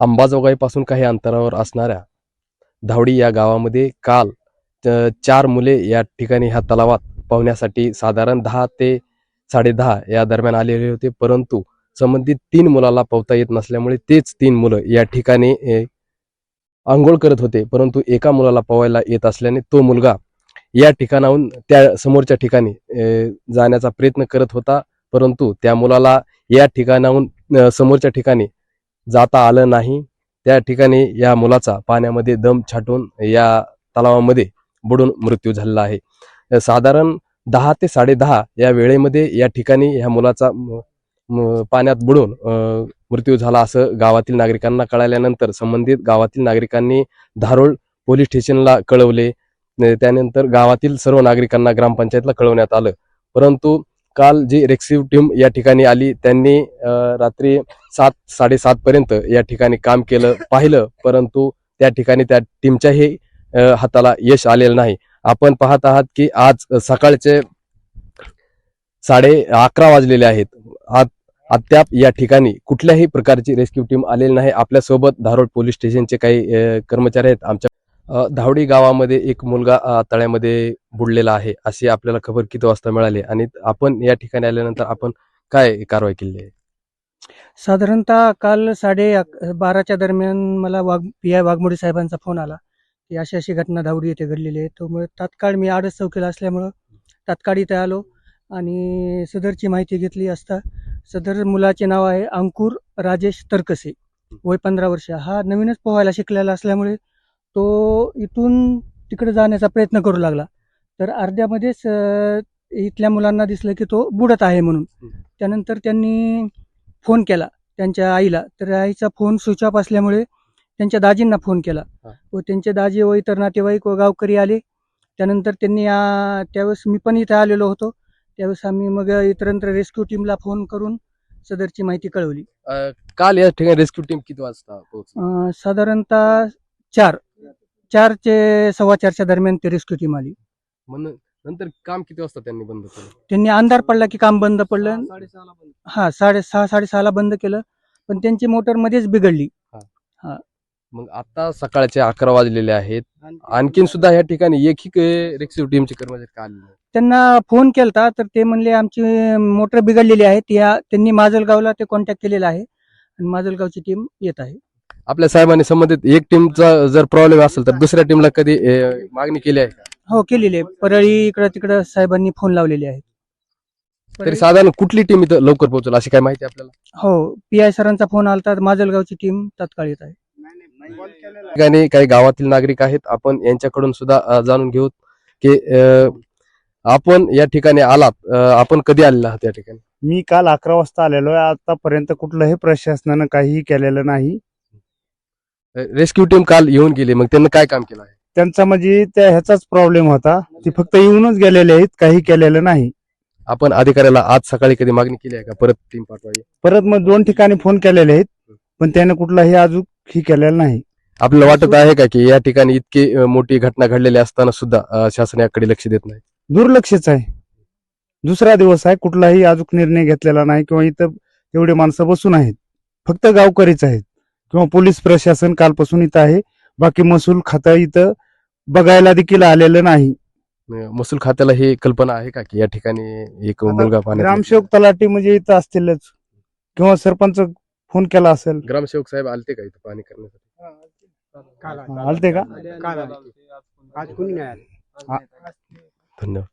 अंबाजोगाईपासून काही अंतरावर असणाऱ्या धावडी या गावामध्ये काल चार मुले या ठिकाणी ह्या तलावात पोहण्यासाठी साधारण दहा ते साडेदहा या दरम्यान आलेले होते. परंतु संबंधित तीन मुलाला पावता येत नसल्यामुळे तेच तीन मुलं या ठिकाणी आंघोळ करत होते. परंतु एका मुलाला पोहायला येत असल्याने तो मुलगा या ठिकाणाहून त्या समोरच्या ठिकाणी जाण्याचा प्रयत्न करत होता. परंतु त्या मुलाला या ठिकाणाहून समोरच्या ठिकाणी जाता आलं नाही. त्या ठिकाणी या मुलाचा पाण्यामध्ये दम छाटून या तलावामध्ये बुडून मृत्यू झालेला आहे. साधारण दहा ते साडेदहा या वेळेमध्ये या ठिकाणी ह्या मुलाचा पाण्यात बुडून मृत्यू झाला असं गावातील नागरिकांना कळाल्यानंतर संबंधित गावातील नागरिकांनी धारोळ पोलीस स्टेशनला कळवले. त्यानंतर गावातील सर्व नागरिकांना ग्रामपंचायतला कळवण्यात आलं. परंतु काल जी रेस्क्यू टीम या ठिकाणी आली त्यांनी रात्री सात साडेसात पर्यंत या ठिकाणी काम केलं पाहिलं परंतु त्या ठिकाणी त्या टीमच्याही हाताला यश आलेलं नाही. आपण पाहत आहात की आज सकाळचे साडे अकरा वाजलेले आहेत. आज अद्याप या ठिकाणी कुठल्याही प्रकारची रेस्क्यू टीम आलेली नाही. आपल्यासोबत धारोड पोलीस स्टेशनचे काही कर्मचारी आहेत. आमच्या धावडी गावामध्ये एक मुलगा तळ्यामध्ये बुडलेला आहे अशी आपल्याला खबर किती वाजता मिळाली आणि आपण या ठिकाणी आल्यानंतर आपण काय कारवाई केली आहे? साधारणतः काल साडे बाराच्या दरम्यान मला वाघ पी आय वाघमोडे साहेबांचा फोन आला की अशी अशी घटना धावडी येथे घडलेली आहे. त्यामुळे तात्काळ मी आडस चौकीला असल्यामुळं तात्काळ इथे आलो आणि सदरची माहिती घेतली असता सदर मुलाचे नाव आहे अंकुर राजेश तरकसे वय पंधरा वर्ष. हा नवीनच पोहायला शिकलेला असल्यामुळे तो इथून तिकडे जाण्याचा प्रयत्न करू लागला. तर अर्ध्यामध्येच इथल्या मुलांना दिसलं की तो बुडत आहे म्हणून. त्यानंतर त्यांनी फोन केला त्यांच्या आईला. तर आईचा फोन स्विच ऑफ असल्यामुळे त्यांच्या दाजींना फोन केला. व त्यांचे दाजी व इतर नातेवाईक व गावकरी आले. त्यानंतर त्यांनी त्यावेळेस मी पण इथे आलेलो होतो. त्यावेळेस आम्ही मग इतरंत्र रेस्क्यू टीमला फोन करून सदरची माहिती कळवली. काल या ठिकाणी रेस्क्यू टीम किती वाजता साधारणतः चार. चारचे सव्वा चारच्या दरम्यान ते रेस्क्यू टीम आली. मग नंतर काम किती वाजता त्यांनी बंद केलं? त्यांनी अंधार पडला की काम बंद पडलं. हा साडेसहा साडेसहाला बंद केलं. पण त्यांची मोटर मध्येच बिघडली. मग आता सकाळचे अकरा वाजलेले आहेत. आणखीन सुद्धा या ठिकाणी एकही रेस्क्यू टीमचे कर्मचारी का आलेले नाहीत? त्यांना फोन केलता तर ते म्हणले आमची मोटर बिघडलेली आहे. त्या त्यांनी माजलगावला ते कॉन्टॅक्ट केलेला आहे. आणि माजलगावची टीम येत आहे. आपल्या साहेबांनी संबंधित एक टीमचा जर प्रॉब्लेम असेल तर दुसऱ्या टीमला कधी अ, मागणी केली आहे का? हो केलेली आहे. परळी इकडं तिकडं साहेबांनी फोन लावलेले आहेत. तरी साधारण कुठली टीम इथं लवकर पोहोचेल अशी काय माहिती आपल्याला? हो पी आय सरांचा फोन आलता माजलगावची टीम तात्काळ येत आहे. ठिकाणी काही गावातील नागरिक आहेत. आपण यांच्याकडून सुद्धा अ, जाणून घेऊ की अ, आपण या ठिकाणी आलात. अ, आपण कधी आलेला आहात या ठिकाणी? मी काल अकरा वाजता आलेलो आहे. आतापर्यंत कुठलंही प्रशासनानं काहीही केलेलं नाही. रेस्क्यू टीम काल येऊन गेली. मग त्यांनी काय काम केलं आहे? त्यांचा म्हणजे त्या ह्याचाच प्रॉब्लेम होता. ती फक्त येऊनच गेलेले आहेत. काही केलेलं नाही. आपण अधिकाऱ्याला आज सकाळी कधी मागणी केली आहे का? परत टीम पाठवावी? परत मग दोन ठिकाणी फोन केलेले आहेत. पण त्याने कुठलाही अजून ही केलेलं नाही. आपल्याला वाटत आहे का की या ठिकाणी इतकी अ, मोठी घटना घडलेली असताना सुद्धा अ, शासन याकडे लक्ष देत नाही? दुर्लक्षच आहे. दुसरा दिवस आहे. कुठलाही अजून निर्णय घेतलेला नाही किंवा इथं एवढे माणसं बसून आहेत. फक्त गावकरीच आहेत. किंवा पोलीस प्रशासन कालपासून इथं आहे. बाकी महसूल खातं इथं बघायला देखील आलेलं नाही. महसूल खात्याला ही कल्पना आहे का की या ठिकाणी एक मुलगा पाण्यात ग्रामसेवक तलाठी म्हणजे इथं असतीलच. किंवा सरपंच फोन केला असेल. ग्रामसेवक साहेब आलते का इथं पाणी करण्यासाठी? आलते. का? धन्यवाद.